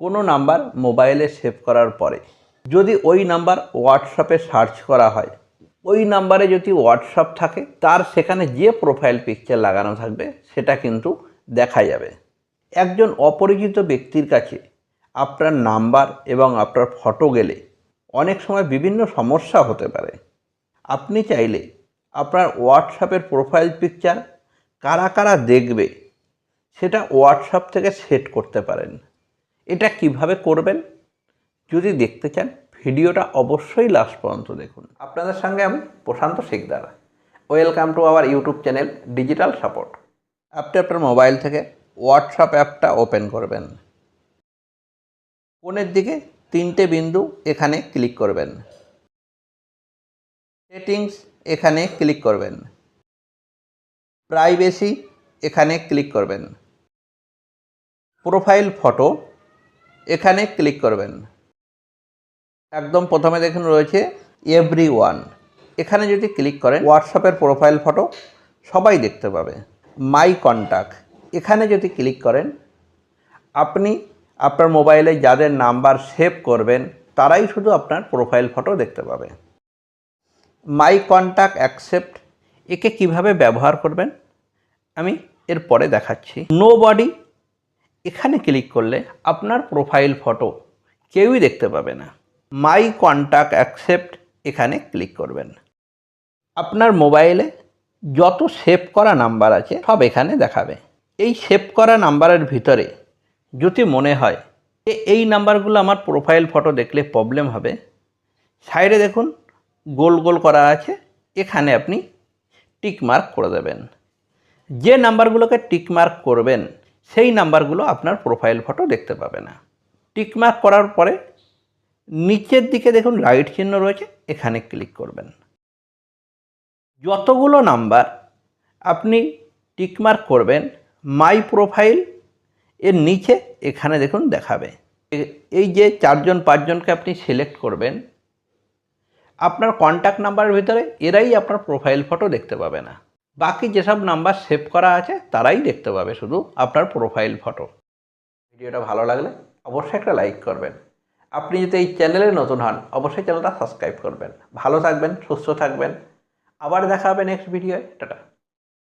কোনো নাম্বার মোবাইলে সেভ করার পরে। যদি ওই নাম্বার হোয়াটসঅ্যাপে সার্চ করা হয়, ওই নাম্বারে যদি হোয়াটসঅ্যাপ থাকে, তার সেখানে যে প্রোফাইল পিকচার লাগানো থাকবে, সেটা কিন্তু দেখা যাবে। একজন অপরিচিত ব্যক্তির কাছে আপনার নাম্বার এবং আপনার ফটো গেলে অনেক সময় বিভিন্ন সমস্যা হতে পারে। আপনি চাইলে আপনার হোয়াটসঅ্যাপের প্রোফাইল পিকচার কারা কারা দেখবে, সেটা হোয়াটসঅ্যাপ থেকে সেট করতে পারেন। এটা কীভাবে করবেন? যদি দেখতে চান, ভিডিওটা অবশ্যই লাস্ট পর্যন্ত দেখুন। আপনাদের সঙ্গে আমি Prashanta Sikdar welcome to our YouTube channel digital support আপনি আপনার মোবাইল থেকে হোয়াটসঅ্যাপ অ্যাপটা ওপেন করবেন। কোণের দিকে তিনটে বিন্দু এখানে ক্লিক করবেন। সেটিংস এখানে ক্লিক করবেন। প্রাইভেসি এখানে ক্লিক করবেন। প্রোফাইল ফটো এখানে ক্লিক করবেন। একদম প্রথমে দেখুন রয়েছে এভরি ওয়ান এখানে যদি ক্লিক করেন হোয়াটসঅ্যাপের প্রোফাইল ফটো সবাই দেখতে পাবে। মাই কন্ট্যাক্ট এখানে যদি ক্লিক করেন, আপনি আপনার মোবাইলে যাদের নাম্বার সেভ করবেন, তারাই শুধু আপনার প্রোফাইল ফটো দেখতে পাবে। মাই কন্ট্যাক্ট অ্যাকসেপ্ট একে কীভাবে ব্যবহার করবেন? আমি এরপরে দেখাচ্ছি। নো বডি এখানে ক্লিক করলে আপনার প্রোফাইল ফটো কেউই দেখতে পাবে না। মাই কন্ট্যাক্ট অ্যাকসেপ্ট এখানে ক্লিক করবেন। আপনার মোবাইলে যত সেভ করা নাম্বার আছে সব এখানে দেখাবে। এই সেভ করা নাম্বারের ভিতরে যদি মনে হয় যে এই নাম্বারগুলো আমার প্রোফাইল ফটো দেখলে প্রবলেম হবে সাইডে দেখুন গোল গোল করা আছে, এখানে আপনি টিক মার্ক করে দেবেন। যে নাম্বারগুলোকে টিক মার্ক করবেন সেই নাম্বারগুলো আপনার প্রোফাইল ফটো দেখতে পাবে না। টিকমার্ক করার পরে নিচের দিকে দেখুন লাইট চিহ্ন রয়েছে, এখানে ক্লিক করবেন। যতগুলো নাম্বার আপনি টিকমার্ক করবেন মাই প্রোফাইল এর নিচে এখানে দেখুন দেখাবে। এই যে চারজন, পাঁচজনকে আপনি সিলেক্ট করবেন, আপনার কন্ট্যাক্ট নাম্বারের ভিতরে এরাই আপনার প্রোফাইল ফটো দেখতে পাবে না। বাকি যেসব নাম্বার সেভ করা আছে, তারাই দেখতে পাবে শুধু আপনার প্রোফাইল ফটো ভিডিওটা ভালো লাগলে অবশ্যই একটা লাইক করবেন। আপনি যদি এই চ্যানেলে নতুন হন, অবশ্যই চ্যানেলটা সাবস্ক্রাইব করবেন। ভালো থাকবেন, সুস্থ থাকবেন। আবার দেখা হবে নেক্সট ভিডিওয় টাটা।